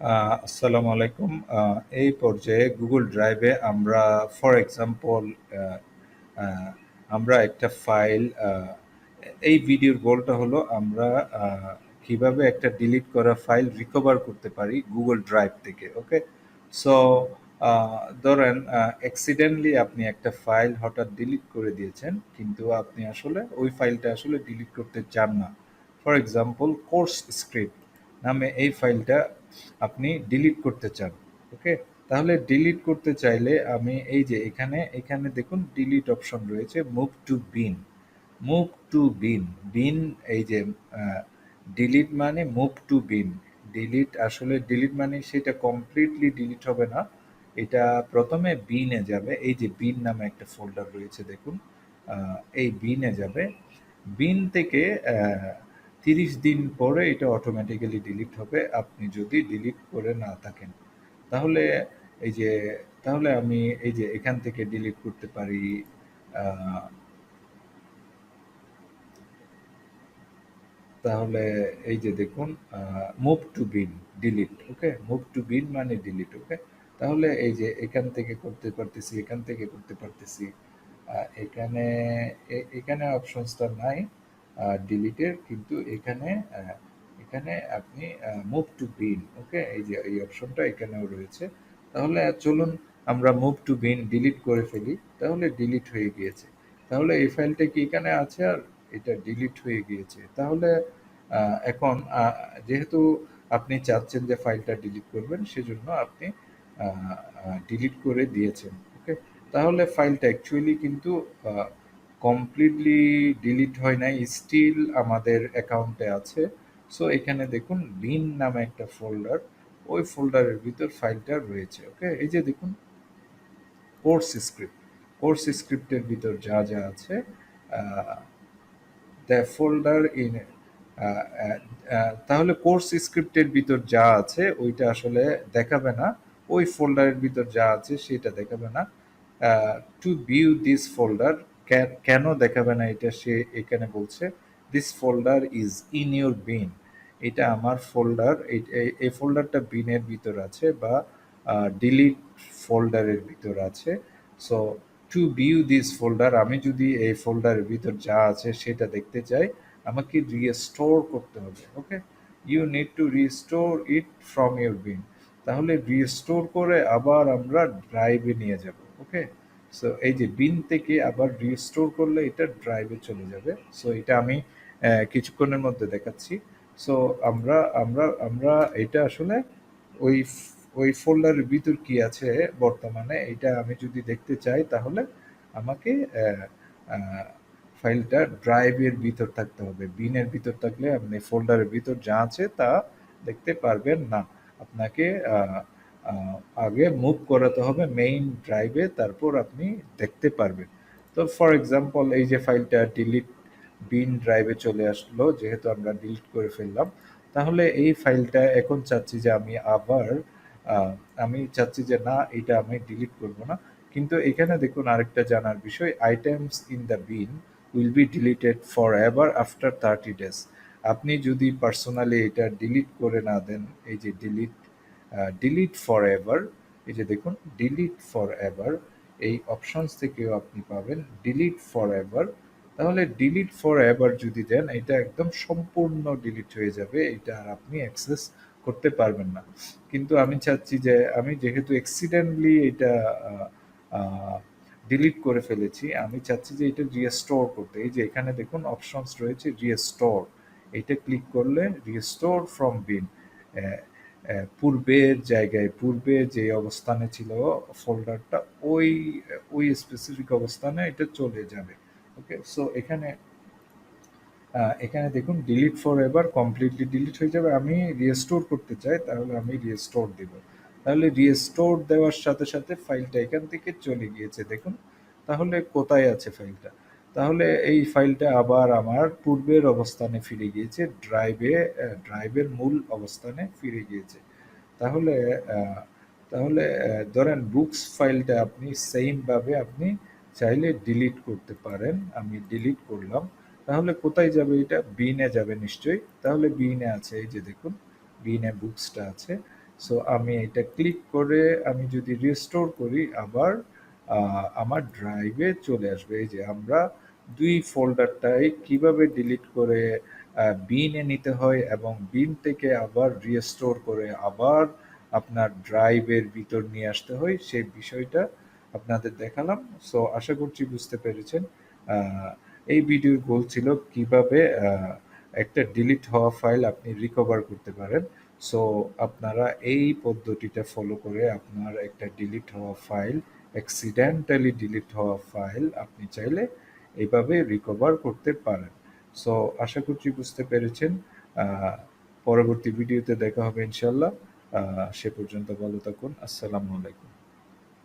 আসসালামু আলাইকুম। এই পর্যায়ে গুগল ড্রাইভে আমরা ফর এক্সাম্পল আমরা একটা ফাইল এই ভিডিওর গোলটা হলো আমরা কীভাবে একটা ডিলিট করা ফাইল রিকভার করতে পারি গুগল ড্রাইভ থেকে ওকে সো ধরেন অ্যাক্সিডেন্টলি আপনি একটা ফাইল হঠাৎ ডিলিট করে দিয়েছেন, কিন্তু আপনি আসলে ওই ফাইলটা আসলে ডিলিট করতে চান না। ফর এক্সাম্পল কোর্স স্ক্রিপ্ট নামে এই ফাইলটা আপনি ডিলিট করতে চান ওকে তাহলে ডিলিট করতে চাইলে আমি এই যে এখানে এখানে দেখুন ডিলিট অপশন রয়েছে move to bin move to bin bin এই যে ডিলিট মানে মুভ টু বিন ডিলিট আসলে ডিলিট মানে সেটা কমপ্লিটলি ডিলিট হবে না, এটা প্রথমে বিনে যাবে, এই যে বিন নামে একটা ফোল্ডার রয়েছে দেখুন এই বিনে যাবে বিন থেকে তিরিশ দিন পরে এটা অটোমেটিক্যালি ডিলিট হবে। আপনি যদি ডিলিট করে না থাকেন, তাহলে এই যে, তাহলে আমি এই যে এখান থেকে ডিলিট করতে পারি তাহলে এই যে দেখুন move to bin delete okay move to bin মানে ডিলিট ওকে তাহলে এই যে এখান থেকে করতে পারতেছি, এখান থেকে করতে পারতেছি এখানে এখানে অপশনসটা নাই। ডিলিটের কিন্তু এখানে এখানে আপনি মুভ টু বিন ওকে এই যে, এই অপশনটা এখানেও রয়েছে। তাহলে চলুন আমরা মুভ টু বিন ডিলিট করে ফেলি। তাহলে ডিলিট হয়ে গিয়েছে। তাহলে এই ফাইলটা কি এখানে আছে? আর এটা ডিলিট হয়ে গিয়েছে। তাহলে এখন যেহেতু আপনি চাচ্ছেন যে ফাইলটা ডিলিট করবেন, সেজন্য আপনি ডিলিট করে দিয়েছেন ওকে তাহলে ফাইলটা অ্যাকচুয়ালি কিন্তু কমপ্লিটলি ডিলিট হয় নাই স্টিল আমাদের অ্যাকাউন্টে আছে। সো এখানে দেখুন বিন নামে একটা ফোল্ডার ওই ফোল্ডারের ভিতর ফাইলটা রয়েছে ওকে এই যে দেখুন কোর্স স্ক্রিপ্ট কোর্স স্ক্রিপ্টের ভিতর যা যা আছে দ্য ফোল্ডার ইন তাহলে কোর্স স্ক্রিপ্টের ভিতর যা আছে, ওইটা আসলে দেখাবে না। ওই ফোল্ডারের ভিতর যা আছে, সেটা দেখাবে না। টু ভিউ দিস ফোল্ডার কেন দেখাবে না এটা সে এখানে বলছে this folder is in your bin এটা আমার ফোল্ডার এই ফোল্ডারটা বিনের ভিতর আছে বা ডিলিট ফোল্ডারের ভিতর আছে। So to view this folder আমি যদি এই ফোল্ডারের ভিতর যা আছে সেটা দেখতে চাই, আমাকে রিস্টোর করতে হবে okay you need to restore it from your bin তাহলে রিস্টোর করে আবার আমরা ড্রাইভে নিয়ে যাব ওকে সো এই যে বিন থেকে আবার রিস্টোর করলে এটা ড্রাইভে চলে যাবে। সো এটা আমি কিছুক্ষণের মধ্যে দেখাচ্ছি। সো আমরা আমরা আমরা এটা আসলে ওই ওই ফোল্ডারের ভিতর কি আছে বর্তমানে, এটা আমি যদি দেখতে চাই তাহলে আমাকে ফাইলটা ড্রাইভের ভিতর থাকতে হবে। বিনের ভিতর থাকলে আপনি ফোল্ডারের ভিতর যা আছে তা দেখতে পারবেন না। আপনাকে আগে মুভ করাতে হবে মেইন ড্রাইভে তারপর আপনি দেখতে পারবেন। তো ফর এক্সাম্পল এই যে ফাইলটা ডিলিট বিন ড্রাইভে চলে আসলো, যেহেতু আমরা ডিলিট করে ফেললাম, তাহলে এই ফাইলটা এখন চাচ্ছি যে আমি আবার আমি চাচ্ছি যে না, এটা আমি ডিলিট করব না। কিন্তু এখানে দেখুন আরেকটা জানার বিষয় items in the bin will be deleted forever after thirty days আপনি যদি পার্সোনালি এটা ডিলিট করে না দেন, এই যে ডিলিট ডিলিট ফর এভার এই যে দেখুন ডিলিট ফর এভার এই অপশনস থেকেও আপনি পাবেন ডিলিট ফর এভার তাহলে ডিলিট ফর এভার যদি দেন, এটা একদম সম্পূর্ণ ডিলিট হয়ে যাবে, এটা আর আপনি অ্যাক্সেস করতে পারবেন না। কিন্তু আমি চাচ্ছি যে, আমি যেহেতু অ্যাক্সিডেন্টলি এটা ডিলিট করে ফেলেছি, আমি চাচ্ছি যে এটা রিস্টোর করতে। এই যে এখানে দেখুন অপশনস রয়েছে রিস্টোর এটা ক্লিক করলে রিস্টোর ফ্রম বিন পূর্বের জায়গায় পূর্বে যে অবস্থানে ছিল ফোল্ডারটা ওই ওই স্পেসিফিক অবস্থানে এটা চলে যাবে। ওকে সো এখানে এখানে দেখুন delete forever completely delete হয়ে যাবে। আমি রিস্টোর করতে চাই, তাহলে আমি রিস্টোর দিব। তাহলে রিস্টোর দেওয়ার সাথে সাথে ফাইলটা এখান থেকে চলে গিয়েছে। দেখুন, তাহলে কোথায় আছে ফাইলটা তাহলে এই ফাইলটা আবার আমার পূর্বের অবস্থানে ফিরে গিয়েছে ড্রাইভে ড্রাইভের মূল অবস্থানে ফিরে গিয়েছে। তাহলে তাহলে ধরেন বুকস ফাইলটা আপনি সেমভাবে আপনি চাইলে ডিলিট করতে পারেন, আমি ডিলিট করলাম। তাহলে কোথায় যাবে এটা? বিনে যাবে নিশ্চয়ই। তাহলে বিনে আছে, এই যে দেখুন বিনে বুকসটা আছে। সো আমি এটা ক্লিক করে আমি যদি রিস্টোর করি, আবার আমার ড্রাইভে চলে আসবে। এই যে আমরা দুই ফোল্ডারটাই কীভাবে ডিলিট করে বিনে নিতে হয় এবং বিন থেকে আবার রিস্টোর করে আবার আপনার ড্রাইভের ভিতর নিয়ে আসতে হয়, সেই বিষয়টা আপনাদের দেখালাম। সো আশা করছি বুঝতে পেরেছেন। এই ভিডিওর গোল ছিল কীভাবে একটা ডিলিট হওয়া ফাইল আপনি রিকভার করতে পারেন। সো আপনারা এই পদ্ধতিটা ফলো করে আপনার একটা ডিলিট হওয়া ফাইল অ্যাক্সিডেন্টালি ডিলিট হওয়া ফাইল আপনি চাইলে এইভাবে রিকভার করতে পারেন। সো আশা করছি বুঝতে পেরেছেন। পরবর্তী ভিডিওতে দেখা হবে ইনশাল্লাহ সে পর্যন্ত ভালো থাকুন। আসসালামু আলাইকুম।